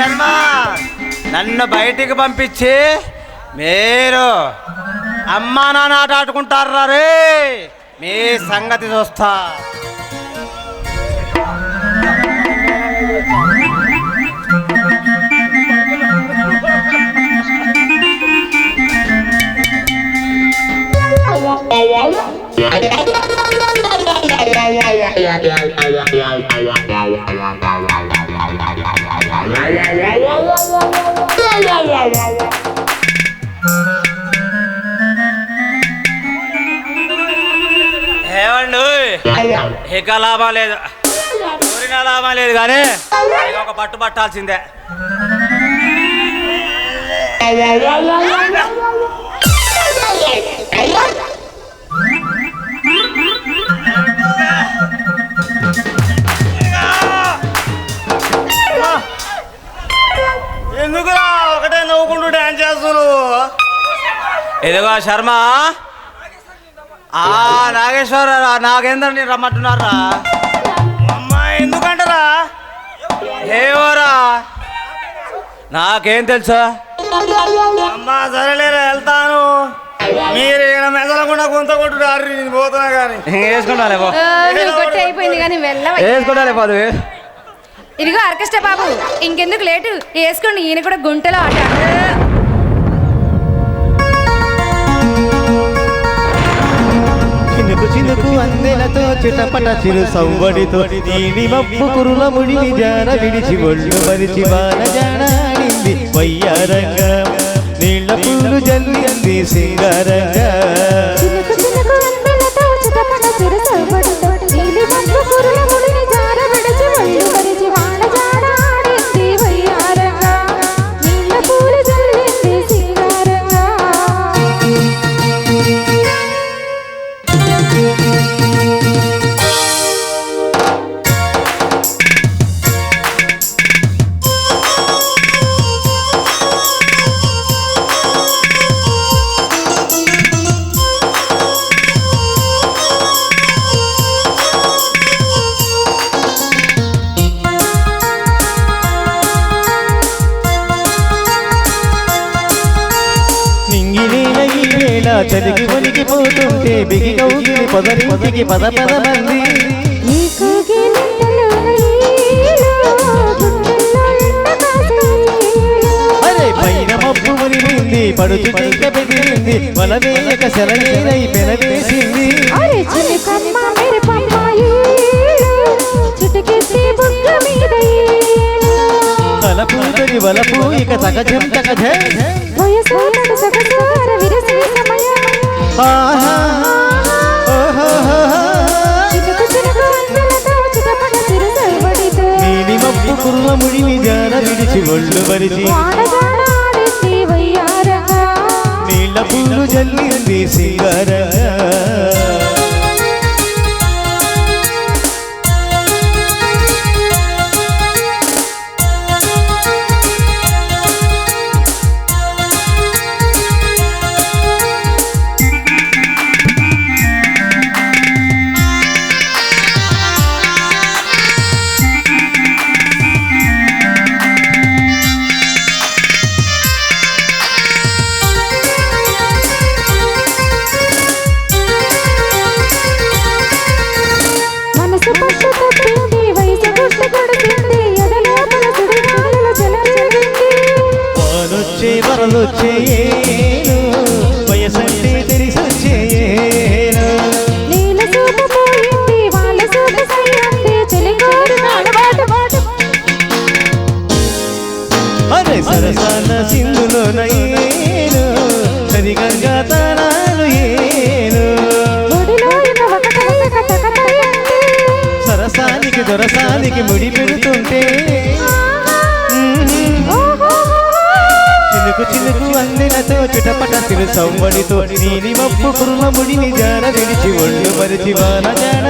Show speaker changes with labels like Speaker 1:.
Speaker 1: శర్మ! నన్ను బయటికి పంపించి మీరు అమ్మా నాన్న ఆట ఆడుకుంటారా రే? మీ సంగతి చూస్తా. ఏమండు ఇక లాభం లేదు. కోరిన లాభం లేదు కానీ ఒక పట్టు పట్టాల్సిందే. ఇదిగో శర్మ? ఆ నాగేశ్వర నాగేంద్రని రమ్మంటున్నారా? అమ్మా ఎందుకంటారా? ఏవోరా? నాకేం తెలుసా? అమ్మా సరేలేరా వెళ్తాను. మీరు ఇక్కడ మెదలకుండా కొంత కొట్టుడారు నేను పోతున్నా కానీ వేసుకుంటాలే
Speaker 2: కొట్టి అయిపోయింది కానీ వెళ్ళవయ్యా.
Speaker 1: వేసుకుంటాలే.
Speaker 2: ఇదిగో ఆర్కెస్ట్రా బాబు ఇంకెందుకు లేటు? వేసుకోండి ఈయన కూడా గుంటలో ఆట.
Speaker 3: చిలుకు అందెలతో చిటపట చిరు సవ్వడితో దీని మప్పు కురుల ముడిని జాన విడిచి ఒళ్ళు మరిచి బాల జానాడింది వయ్యారంగా. నీళ్ళ పూలు జల్లింది సింగారంగా.
Speaker 4: చినుకు చిలుకు అందెలతో చిటపట చిరుసవ్వడితో నీలి
Speaker 3: చలికి వణికి పోతుంటే బిగి కౌగిలి పదరింటికి పద పద మంది. పైన మబ్బు మునిగింది పడుచు పెనవేసింది. తలపూతడి వలపు ఇక ఆహా ఓహోహోహో.
Speaker 4: చినుకు చినుకు అందెలతో చిటపట
Speaker 3: వానొచ్చే వరలొచ్చేయేను వయసంటే తెలిసొచ్చేయేను.
Speaker 4: నీల చూపు పోయింది వాళ్ళ చూపు సయ్యంది చెలికోరు నాడబాటు బాటు
Speaker 3: అరే సరసాల సింధులో నయ్యేను సరిగంగా తానాలు ఏను. సరసానికి దొరసానికి ముడి పెడుతుంటే అందెలతో చిటపట తిరు సవ్వడితో నీని మప్పు కుర్మ ముడిని జాన విడిచి ఒళ్ళు మరిచి వాన జాన